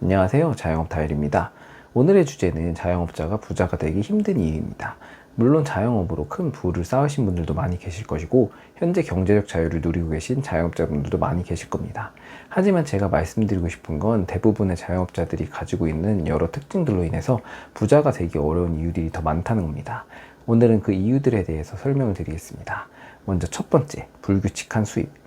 안녕하세요. 자영업 다일입니다. 오늘의 주제는 자영업자가 부자가 되기 힘든 이유입니다. 물론 자영업으로 큰 부를 쌓으신 분들도 많이 계실 것이고 현재 경제적 자유를 누리고 계신 자영업자분들도 많이 계실 겁니다. 하지만 제가 말씀드리고 싶은 건 대부분의 자영업자들이 가지고 있는 여러 특징들로 인해서 부자가 되기 어려운 이유들이 더 많다는 겁니다. 오늘은 그 이유들에 대해서 설명을 드리겠습니다. 먼저 첫 번째, 불규칙한 수입.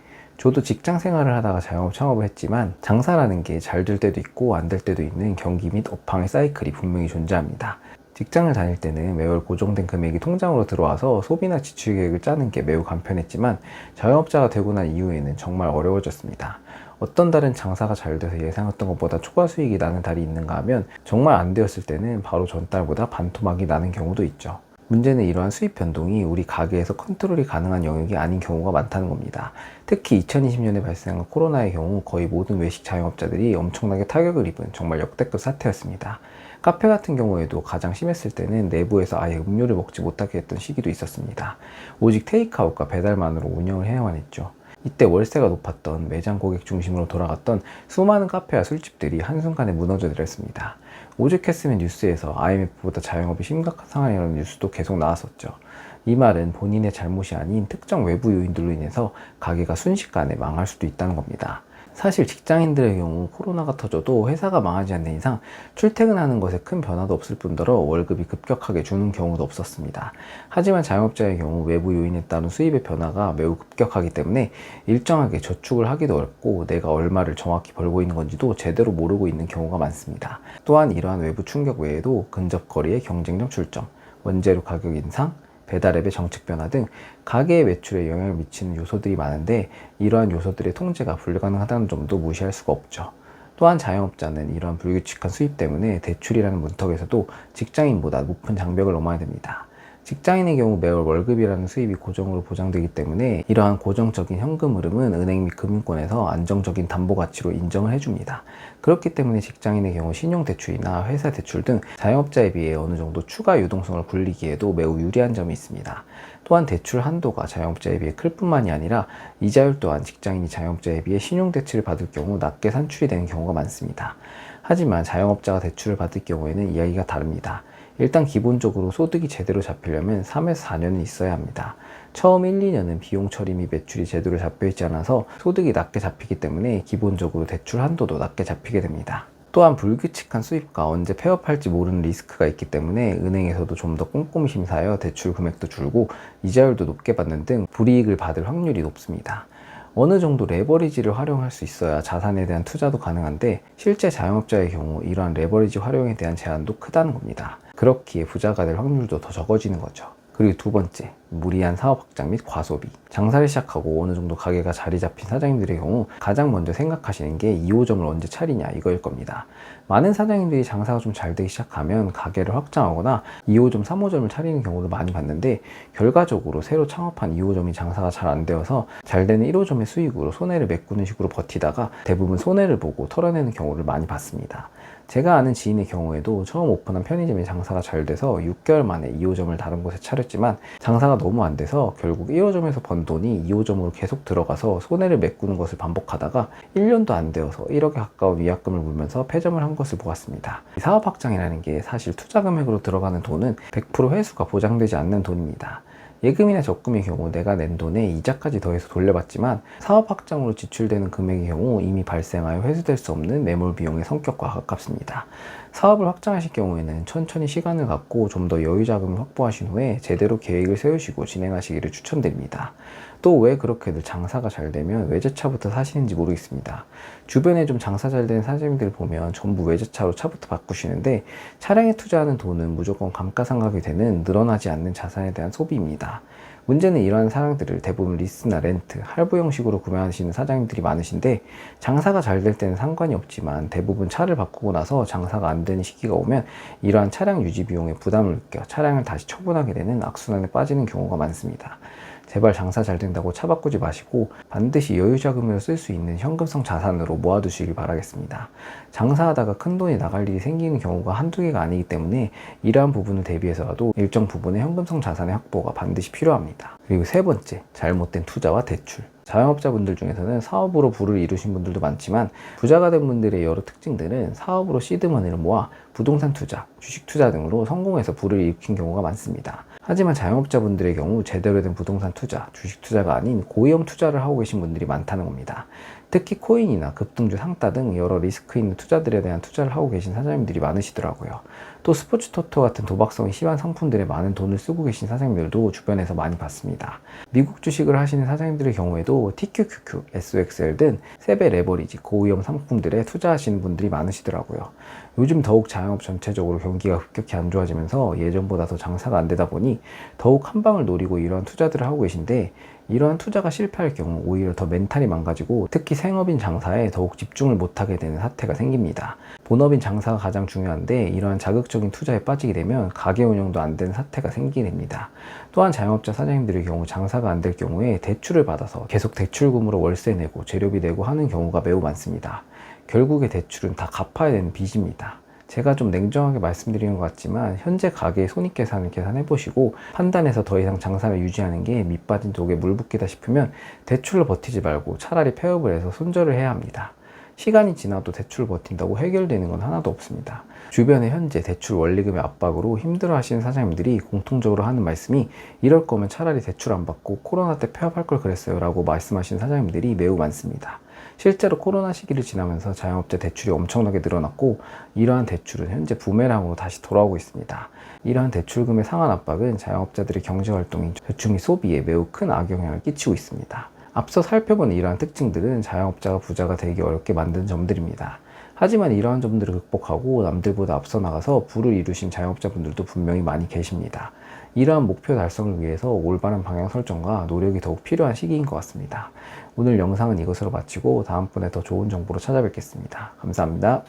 저도 직장 생활을 하다가 자영업 창업을 했지만 장사라는 게 잘 될 때도 있고 안 될 때도 있는 경기 및 업황의 사이클이 분명히 존재합니다. 직장을 다닐 때는 매월 고정된 금액이 통장으로 들어와서 소비나 지출 계획을 짜는 게 매우 간편했지만 자영업자가 되고 난 이후에는 정말 어려워졌습니다. 어떤 달은 장사가 잘 돼서 예상했던 것보다 초과 수익이 나는 달이 있는가 하면 정말 안 되었을 때는 바로 전달보다 반토막이 나는 경우도 있죠. 문제는 이러한 수입 변동이 우리 가게에서 컨트롤이 가능한 영역이 아닌 경우가 많다는 겁니다. 특히 2020년에 발생한 코로나의 경우 거의 모든 외식 자영업자들이 엄청나게 타격을 입은 정말 역대급 사태였습니다. 카페 같은 경우에도 가장 심했을 때는 내부에서 아예 음료를 먹지 못하게 했던 시기도 있었습니다. 오직 테이크아웃과 배달만으로 운영을 해야만 했죠. 이때 월세가 높았던 매장 고객 중심으로 돌아갔던 수많은 카페와 술집들이 한순간에 무너져 내렸습니다. 오죽했으면 뉴스에서 IMF보다 자영업이 심각한 상황이라는 뉴스도 계속 나왔었죠. 이 말은 본인의 잘못이 아닌 특정 외부 요인들로 인해서 가게가 순식간에 망할 수도 있다는 겁니다. 사실 직장인들의 경우 코로나가 터져도 회사가 망하지 않는 이상 출퇴근하는 것에 큰 변화도 없을 뿐더러 월급이 급격하게 주는 경우도 없었습니다. 하지만 자영업자의 경우 외부 요인에 따른 수입의 변화가 매우 급격하기 때문에 일정하게 저축을 하기도 어렵고 내가 얼마를 정확히 벌고 있는 건지도 제대로 모르고 있는 경우가 많습니다. 또한 이러한 외부 충격 외에도 근접거리의 경쟁력 출점, 원재료 가격 인상, 배달앱의 정책 변화 등 가게의 매출에 영향을 미치는 요소들이 많은데 이러한 요소들의 통제가 불가능하다는 점도 무시할 수가 없죠. 또한 자영업자는 이러한 불규칙한 수입 때문에 대출이라는 문턱에서도 직장인보다 높은 장벽을 넘어야 됩니다. 직장인의 경우 매월 월급이라는 수입이 고정으로 보장되기 때문에 이러한 고정적인 현금 흐름은 은행 및 금융권에서 안정적인 담보 가치로 인정을 해줍니다. 그렇기 때문에 직장인의 경우 신용대출이나 회사 대출 등 자영업자에 비해 어느 정도 추가 유동성을 굴리기에도 매우 유리한 점이 있습니다. 또한 대출 한도가 자영업자에 비해 클 뿐만이 아니라 이자율 또한 직장인이 자영업자에 비해 신용대출을 받을 경우 낮게 산출이 되는 경우가 많습니다. 하지만 자영업자가 대출을 받을 경우에는 이야기가 다릅니다. 일단 기본적으로 소득이 제대로 잡히려면 3에서 4년은 있어야 합니다. 처음 1, 2년은 비용 처리 및 매출이 제대로 잡혀 있지 않아서 소득이 낮게 잡히기 때문에 기본적으로 대출 한도도 낮게 잡히게 됩니다. 또한 불규칙한 수입과 언제 폐업할지 모르는 리스크가 있기 때문에 은행에서도 좀 더 꼼꼼히 심사하여 대출 금액도 줄고 이자율도 높게 받는 등 불이익을 받을 확률이 높습니다. 어느 정도 레버리지를 활용할 수 있어야 자산에 대한 투자도 가능한데 실제 자영업자의 경우 이러한 레버리지 활용에 대한 제한도 크다는 겁니다. 그렇기에 부자가 될 확률도 더 적어지는 거죠. 그리고 두 번째, 무리한 사업 확장 및 과소비. 장사를 시작하고 어느 정도 가게가 자리 잡힌 사장님들의 경우 가장 먼저 생각하시는 게 2호점을 언제 차리냐 이거일 겁니다. 많은 사장님들이 장사가 좀 잘 되기 시작하면 가게를 확장하거나 2호점, 3호점을 차리는 경우도 많이 봤는데 결과적으로 새로 창업한 2호점이 장사가 잘 안 되어서 잘 되는 1호점의 수익으로 손해를 메꾸는 식으로 버티다가 대부분 손해를 보고 털어내는 경우를 많이 봤습니다. 제가 아는 지인의 경우에도 처음 오픈한 편의점이 장사가 잘 돼서 6개월 만에 2호점을 다른 곳에 차렸지만 장사가 너무 안 돼서 결국 1호점에서 번 돈이 2호점으로 계속 들어가서 손해를 메꾸는 것을 반복하다가 1년도 안 되어서 1억에 가까운 위약금을 물면서 폐점을 한 것을 보았습니다. 사업 확장이라는 게 사실 투자 금액으로 들어가는 돈은 100% 회수가 보장되지 않는 돈입니다. 예금이나 적금의 경우 내가 낸 돈에 이자까지 더해서 돌려받지만 사업 확장으로 지출되는 금액의 경우 이미 발생하여 회수될 수 없는 매몰 비용의 성격과 가깝습니다. 사업을 확장하실 경우에는 천천히 시간을 갖고 좀 더 여유 자금을 확보하신 후에 제대로 계획을 세우시고 진행하시기를 추천드립니다. 또 왜 그렇게들 장사가 잘 되면 외제차부터 사시는지 모르겠습니다. 주변에 좀 장사 잘 되는 사장님들 보면 전부 외제차로 차부터 바꾸시는데 차량에 투자하는 돈은 무조건 감가상각이 되는 늘어나지 않는 자산에 대한 소비입니다. 문제는 이러한 사람들을 대부분 리스나 렌트, 할부 형식으로 구매하시는 사장님들이 많으신데 장사가 잘 될 때는 상관이 없지만 대부분 차를 바꾸고 나서 장사가 안 되는 시기가 오면 이러한 차량 유지 비용에 부담을 느껴 차량을 다시 처분하게 되는 악순환에 빠지는 경우가 많습니다. 제발 장사 잘 된다고 차 바꾸지 마시고 반드시 여유 자금으로 쓸 수 있는 현금성 자산으로 모아두시길 바라겠습니다. 장사하다가 큰 돈이 나갈 일이 생기는 경우가 한두 개가 아니기 때문에 이러한 부분을 대비해서라도 일정 부분의 현금성 자산의 확보가 반드시 필요합니다. 그리고 세 번째, 잘못된 투자와 대출. 자영업자분들 중에서는 사업으로 부를 이루신 분들도 많지만 부자가 된 분들의 여러 특징들은 사업으로 시드머니를 모아 부동산 투자, 주식 투자 등으로 성공해서 부를 일으킨 경우가 많습니다. 하지만 자영업자분들의 경우 제대로 된 부동산 투자, 주식 투자가 아닌 고위험 투자를 하고 계신 분들이 많다는 겁니다. 특히 코인이나 급등주 상따 등 여러 리스크 있는 투자들에 대한 투자를 하고 계신 사장님들이 많으시더라고요. 또 스포츠 토토 같은 도박성이 심한 상품들에 많은 돈을 쓰고 계신 사장님들도 주변에서 많이 봤습니다. 미국 주식을 하시는 사장님들의 경우에도 TQQQ, SXL 등 세배 레버리지 고위험 상품들에 투자하시는 분들이 많으시더라고요. 요즘 더욱 자영업 전체적으로 경기가 급격히 안 좋아지면서 예전보다 더 장사가 안 되다 보니 더욱 한 방을 노리고 이러한 투자들을 하고 계신데 이러한 투자가 실패할 경우 오히려 더 멘탈이 망가지고 특히 생업인 장사에 더욱 집중을 못하게 되는 사태가 생깁니다. 본업인 장사가 가장 중요한데 이러한 자극적인 투자에 빠지게 되면 가게 운영도 안 되는 사태가 생기게 됩니다. 또한 자영업자 사장님들의 경우 장사가 안 될 경우에 대출을 받아서 계속 대출금으로 월세 내고 재료비 내고 하는 경우가 매우 많습니다. 결국에 대출은 다 갚아야 되는 빚입니다. 제가 좀 냉정하게 말씀드리는 것 같지만 현재 가게의 손익 계산을 계산해 보시고 판단해서 더 이상 장사를 유지하는 게 밑빠진 독에 물 붓기다 싶으면 대출로 버티지 말고 차라리 폐업을 해서 손절을 해야 합니다. 시간이 지나도 대출 버틴다고 해결되는 건 하나도 없습니다. 주변에 현재 대출 원리금의 압박으로 힘들어 하시는 사장님들이 공통적으로 하는 말씀이 이럴 거면 차라리 대출 안 받고 코로나 때 폐업할 걸 그랬어요 라고 말씀하시는 사장님들이 매우 많습니다. 실제로 코로나 시기를 지나면서 자영업자 대출이 엄청나게 늘어났고 이러한 대출은 현재 부메랑으로 다시 돌아오고 있습니다. 이러한 대출금의 상한 압박은 자영업자들의 경제활동인 및 소비에 매우 큰 악영향을 끼치고 있습니다. 앞서 살펴본 이러한 특징들은 자영업자가 부자가 되기 어렵게 만든 점들입니다. 하지만 이러한 점들을 극복하고 남들보다 앞서 나가서 부를 이루신 자영업자분들도 분명히 많이 계십니다. 이러한 목표 달성을 위해서 올바른 방향 설정과 노력이 더욱 필요한 시기인 것 같습니다. 오늘 영상은 이것으로 마치고 다음번에 더 좋은 정보로 찾아뵙겠습니다. 감사합니다.